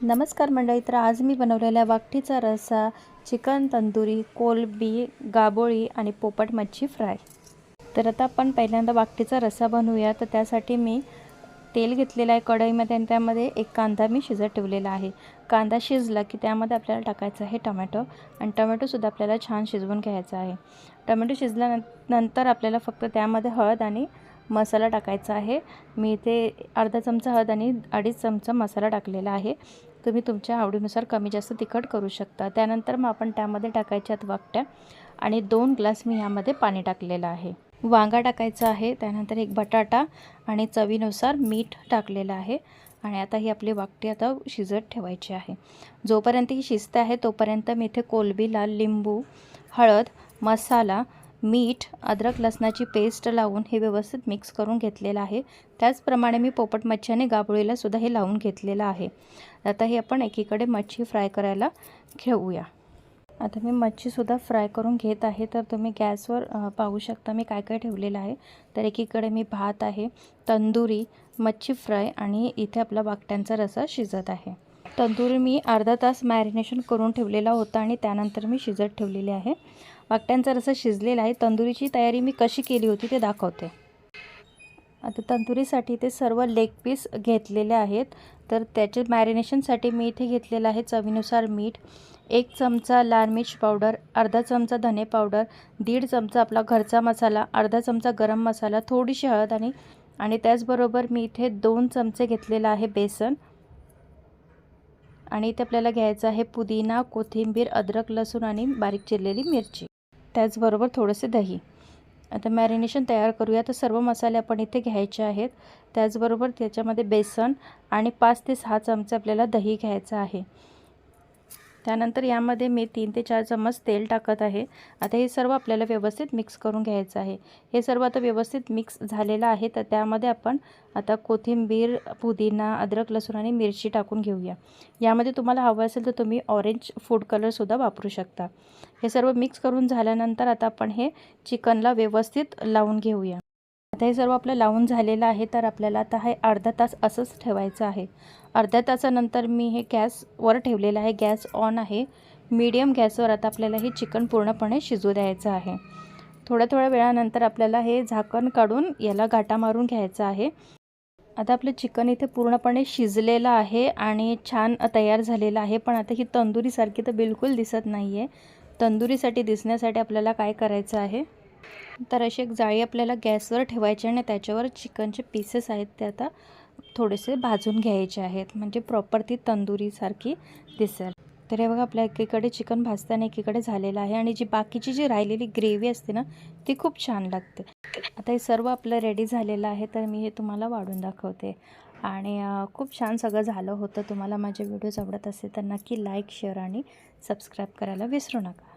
नमस्कार मंडळी तर आज मी बनवलेल्या वाकटीचा रस्सा चिकन तंदुरी कोलबी गाबोळी आणि पोपट मच्छी फ्राय. तर आता आपण पहिल्यांदा वाकटीचा रस्सा बनवूया. तर त्यासाठी मी तेल घेतलेलं आहे कढईमध्ये आणि त्यामध्ये एक कांदा मी शिजत ठेवलेला आहे. कांदा शिजला की त्यामध्ये आपल्याला टाकायचं आहे टमॅटो आणि टमॅटोसुद्धा आपल्याला छान शिजवून घ्यायचा आहे. टमॅटो शिजल्यानंतर नंतर आपल्याला फक्त त्यामध्ये हळद आणि मसाला टाकायचा आहे. मी इथे अर्धा चमचा हळद आणि अडीच चमचा मसाला टाकलेला आहे. तुम्ही तुमच्या आवडीनुसार कमी जास्त तिखट करू शकता. त्यानंतर मग आपण त्यामध्ये टाकायच्यात वाकट्या आणि दोन ग्लास मी ह्यामध्ये पाणी टाकलेलं आहे. वांगा टाकायचा आहे. त्यानंतर एक बटाटा आणि चवीनुसार मीठ टाकलेलं आहे. आणि आता ही आपली वाकटी आता शिजत ठेवायची आहे. जोपर्यंत ही शिजते आहे तोपर्यंत मी इथे कोलबी लाल लिंबू हळद मसाला मीठ अद्रक लसणाची पेस्ट लावून हे व्यवस्थित मिक्स करून घेतलेलं आहे. त्याचप्रमाणे मी पोपट मच्छी आणि गाबोळीला सुद्धा हे लावून घेतलेलं आहे. आता हे आपण एकीकडे मच्छी फ्राय करायला घेऊया. आता मी मच्छीसुद्धा फ्राय करून घेत आहे. तर तुम्ही गॅसवर पाहू शकता मी काय काय ठेवलेलं आहे. तर एकीकडे मी भात आहे तंदुरी मच्छी फ्राय आणि इथे आपला बाकट्यांचा रसा शिजत आहे. तंदुरी मी अर्धा तास मॅरिनेशन करून ठेवलेला होता आणि त्यानंतर मी शिजत ठेवलेली आहे. वाकट्यांचा रसा शिजलेला आहे तंदुरीची तयारी मी कशी केली होती ते दाखवते. आता तंदुरीसाठी ते सर्व लेग पीस घेतलेले आहेत. तर त्याचे मॅरिनेशनसाठी मी इथे घेतलेलं आहे चवीनुसार मीठ एक चमचा लाल मिर्च पावडर अर्धा चमचा धने पावडर दीड चमचा आपला घरचा मसाला अर्धा चमचा गरम मसाला थोडीशी हळद आणि आणि त्याचबरोबर मी इथे दोन चमचे घेतलेलं आहे बेसन. आणि इथे आपल्याला घ्यायचं आहे पुदिना कोथिंबीर अद्रक लसूण आणि बारीक चिरलेली मिरची. त्याचबरोबर थोडेसे दही. आता मॅरिनेशन तयार करूया. तर सर्व मसाले आपण इथे घ्यायचे आहेत. त्याचबरोबर त्याच्यामध्ये बेसन आणि पाच ते सहा चमचे आपल्याला दही घ्यायचं आहे. त्यानंतर यामध्ये मी तीन ते चार चम्मच तेल टाकत आहे. आता हे सर्व आपल्याला व्यवस्थित मिक्स करून घ्यायचं आहे. हे सर्व आता व्यवस्थित मिक्स झालेलं आहे. तर त्यामध्ये आपण आता कोथिंबीर पुदिना अद्रक लसूण आणि मिरची टाकून घेऊया. यामध्ये तुम्हाला हवं असेल तर तुम्ही ऑरेंज फूड कलरसुद्धा वापरू शकता. हे सर्व मिक्स करून झाल्यानंतर आता आपण हे चिकनला व्यवस्थित लावून घेऊया. आता हे सर्व आपलं लावून झालेलं आहे तर आपल्याला आता हे अर्धा तास असंच ठेवायचं आहे. अर्ध्या तासानंतर मी हे गॅसवर ठेवलेलं आहे गॅस ऑन आहे. मीडियम गॅसवर आता आपल्याला हे चिकन पूर्णपणे शिजू द्यायचं आहे. थोड्या थोड्या वेळानंतर आपल्याला हे झाकण काढून याला घाटा मारून घ्यायचं आहे. आता आपलं चिकन इथे पूर्णपणे शिजलेलं आहे आणि छान तयार झालेलं आहे पण आता ही तंदुरीसारखी तर बिलकुल दिसत नाही आहे तंदुरीसाठी दिसण्यासाठी आपल्याला काय करायचं आहे? तर अशी एक जाळी आपल्याला गॅसवर ठेवायची आणि त्याच्यावर चिकनचे पीसेस आहेत ते आता थोडेसे भाजून घ्यायचे आहेत. म्हणजे प्रॉपर ती तंदुरीसारखी दिसेल. तर हे बघा आपल्या एकीकडे चिकन भाजताना एकीकडे झालेलं आहे आणि जी बाकीची जी राहिलेली ग्रेव्ही असते ना ती खूप छान लागते. आता हे सर्व आपलं रेडी झालेलं आहे तर मी हे तुम्हाला वाढून दाखवते. आणि खूप छान सगळं झालं होतं. तुम्हाला माझे व्हिडिओज आवडत असेल तर नक्की लाईक शेअर आणि सबस्क्राईब करायला विसरू नका.